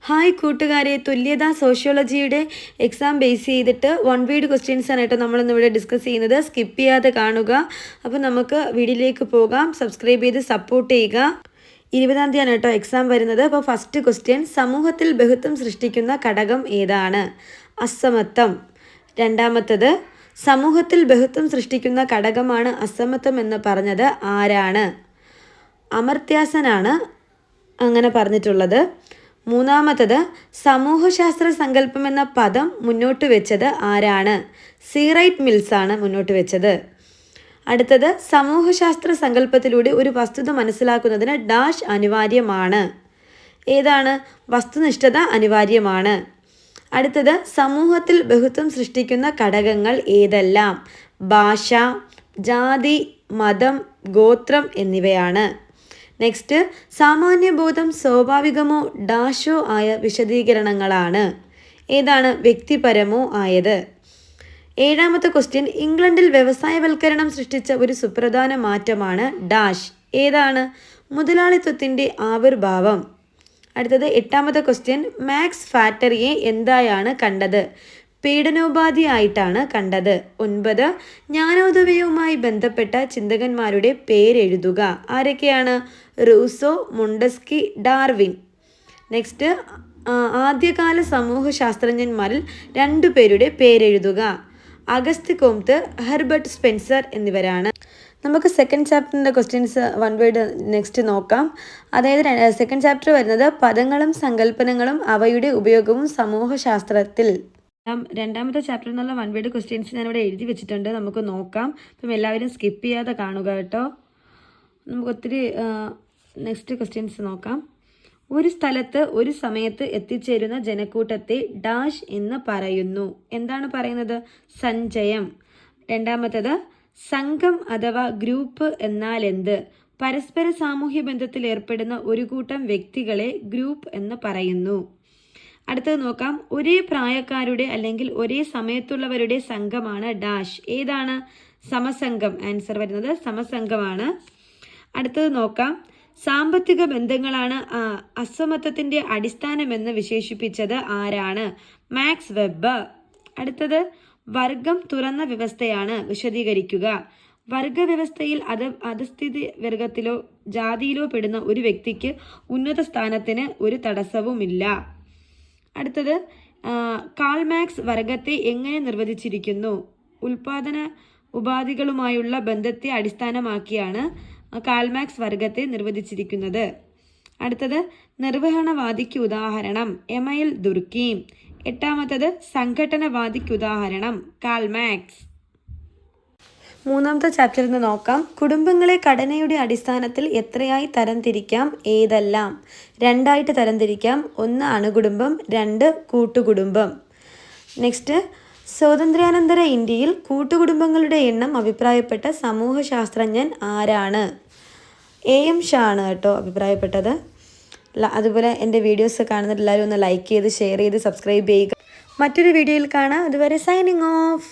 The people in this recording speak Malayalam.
ഹായ് കൂട്ടുകാരെ. തുല്യത സോഷ്യോളജിയുടെ എക്സാം ബേസ് ചെയ്തിട്ട് വൺ വീഡ് ക്വസ്റ്റ്യൻസ് ആണ് കേട്ടോ നമ്മളിന്ന് ഇവിടെ ഡിസ്കസ് ചെയ്യുന്നത്. സ്കിപ്പ് ചെയ്യാതെ കാണുക. അപ്പോൾ നമുക്ക് വീഡിയോയിലേക്ക് പോകാം. സബ്സ്ക്രൈബ് ചെയ്ത് സപ്പോർട്ട് ചെയ്യുക. ഇരുപതാം തീയതിയാണ് കേട്ടോ എക്സാം വരുന്നത്. അപ്പോൾ ഫസ്റ്റ് ക്വസ്റ്റ്യൻ സമൂഹത്തിൽ ബഹുത്വം സൃഷ്ടിക്കുന്ന ഘടകം ഏതാണ്? അസമത്വം. രണ്ടാമത്തത് സമൂഹത്തിൽ ബഹുത്വം സൃഷ്ടിക്കുന്ന ഘടകമാണ് അസമത്വം എന്ന് പറഞ്ഞത് ആരാണ്? അമർത്യാസനാണ് അങ്ങനെ പറഞ്ഞിട്ടുള്ളത്. മൂന്നാമത്തത് സമൂഹശാസ്ത്ര സങ്കല്പം എന്ന പദം മുന്നോട്ട് വെച്ചത് ആരാണ്? സീറൈറ്റ് മിൽസ് ആണ് മുന്നോട്ട് വെച്ചത്. അടുത്തത് സമൂഹശാസ്ത്ര സങ്കല്പത്തിലൂടെ ഒരു വസ്തുത മനസ്സിലാക്കുന്നതിന് ഡാഷ് അനിവാര്യമാണ്. ഏതാണ്? വസ്തുനിഷ്ഠത അനിവാര്യമാണ്. അടുത്തത് സമൂഹത്തിൽ ബഹുത്വം സൃഷ്ടിക്കുന്ന ഘടകങ്ങൾ ഏതെല്ലാം? ഭാഷ ജാതി മതം ഗോത്രം എന്നിവയാണ്. നെക്സ്റ്റ് സാമാന്യബോധം സ്വാഭാവികമോ ഡാഷോ ആയ വിശദീകരണങ്ങളാണ്. ഏതാണ് വ്യക്തിപരമോ ആയത്? ഏഴാമത്തെ ക്വസ്റ്റ്യൻ ഇംഗ്ലണ്ടിൽ വ്യവസായവൽക്കരണം സൃഷ്ടിച്ച ഒരു സുപ്രധാന മാറ്റമാണ് ഡാഷ്. ഏതാണ്? മുതലാളിത്വത്തിന്റെ ആവിർഭാവം. അടുത്തത് എട്ടാമത്തെ ക്വസ്റ്റ്യൻ മാക്സ് ഫാക്ടറിയെ എന്തായാണ് കണ്ടത്? പീഡനോപാധിയായിട്ടാണ് കണ്ടത്. ഒൻപത് ജ്ഞാനോദവയവുമായി ബന്ധപ്പെട്ട ചിന്തകന്മാരുടെ പേരെഴുതുക. ആരൊക്കെയാണ്? Rousseau മുണ്ടസ്കി Darwin. നെക്സ്റ്റ് ആദ്യകാല സമൂഹ ശാസ്ത്രജ്ഞന്മാരിൽ രണ്ടു പേരുടെ പേരെഴുതുക. അഗസ്ത് കോംത്ത് ഹെർബർട്ട് സ്പെൻസർ എന്നിവരാണ്. നമുക്ക് സെക്കൻഡ് ചാപ്റ്ററിന്റെ ക്വസ്റ്റ്യൻസ് വൺ വേർഡ് നെക്സ്റ്റ് നോക്കാം. അതായത് സെക്കൻഡ് ചാപ്റ്റർ വരുന്നത് പദങ്ങളും സങ്കല്പനങ്ങളും അവയുടെ ഉപയോഗവും സമൂഹശാസ്ത്രത്തിൽ. രണ്ടാമത്തെ ചാപ്റ്റർ എന്നുള്ള വൺ വേർഡ് ക്വസ്റ്റ്യൻസ് ഇവിടെ എഴുതി വെച്ചിട്ടുണ്ട്. നമുക്ക് നോക്കാം. അപ്പം എല്ലാവരും സ്കിപ്പ് ചെയ്യാതെ കാണുക കേട്ടോ. നമുക്ക് ഒത്തിരി നെക്സ്റ്റ് ക്വസ്റ്റ്യൻസ് നോക്കാം. ഒരു സ്ഥലത്ത് ഒരു സമയത്ത് എത്തിച്ചേരുന്ന ജനക്കൂട്ടത്തെ ഡാഷ് എന്ന് പറയുന്നു. എന്താണ് പറയുന്നത്? സഞ്ചയം രണ്ടാമത്തത് സംഘം അഥവാ ഗ്രൂപ്പ് എന്നാൽ എന്ത്? പരസ്പര സാമൂഹ്യ ബന്ധത്തിൽ ഏർപ്പെടുന്ന ഒരു കൂട്ടം വ്യക്തികളെ ഗ്രൂപ്പ് എന്ന് പറയുന്നു. അടുത്തത് നോക്കാം. ഒരേ പ്രായക്കാരുടെ അല്ലെങ്കിൽ ഒരേ സമയത്തുള്ളവരുടെ സംഘമാണ് ഡാഷ്. ഏതാണ്? സമസംഘം. ആൻസർ വരുന്നത് സമസംഘമാണ്. അടുത്തത് നോക്കാം. സാമ്പത്തിക ബന്ധങ്ങളാണ് അസമത്വത്തിന്റെ അടിസ്ഥാനമെന്ന് വിശേഷിപ്പിച്ചത് ആരാണ്? മാക്സ് വെബ് അടുത്തത് വർഗം തുറന്ന വ്യവസ്ഥയാണ് വിശദീകരിക്കുക. വർഗവ്യവസ്ഥയിൽ അത് അധസ്ഥിതി വർഗത്തിലോ ജാതിയിലോ പെടുന്ന ഒരു വ്യക്തിക്ക് ഉന്നത സ്ഥാനത്തിന് ഒരു തടസ്സവുമില്ല. അടുത്തത് കാൾമാക്സ് വർഗത്തെ എങ്ങനെ നിർവചിച്ചിരിക്കുന്നു? ഉൽപാദന ഉപാധികളുമായുള്ള ബന്ധത്തെ അടിസ്ഥാനമാക്കിയാണ് കാൽമാക്സ് വർഗത്തെ നിർവചിച്ചിരിക്കുന്നത്. അടുത്തത് നിർവഹണവാദിക്ക് ഉദാഹരണം എം എൽ ദുർക്കീം. എട്ടാമത്തത് സംഘടനവാദിക്ക് ഉദാഹരണം കാൽമാക്സ് മൂന്നാമത്തെ ചാപ്റ്ററിൽ നിന്ന് നോക്കാം. കുടുംബങ്ങളെ ഘടനയുടെ അടിസ്ഥാനത്തിൽ എത്രയായി തരംതിരിക്കാം? ഏതെല്ലാം? രണ്ടായിട്ട് തരംതിരിക്കാം. ഒന്ന് അണുകുടുംബം രണ്ട് കൂട്ടുകുടുംബം. നെക്സ്റ്റ് സ്വാതന്ത്ര്യാനന്തര ഇന്ത്യയിൽ കൂട്ടുകുടുംബങ്ങളുടെ എണ്ണം അഭിപ്രായപ്പെട്ട സമൂഹശാസ്ത്രജ്ഞൻ ആരാണ്? എ എം ഷാ ആണ് കേട്ടോ അഭിപ്രായപ്പെട്ടത്. അതുപോലെ എന്റെ വീഡിയോസ് കാണുന്ന എല്ലാവരും ഒന്ന് ലൈക്ക് ചെയ്ത് ഷെയർ ചെയ്ത് സബ്സ്ക്രൈബ് ചെയ്യുക. മറ്റൊരു വീഡിയോയിൽ കാണാം. അതുവരെ സൈനിങ് ഓഫ്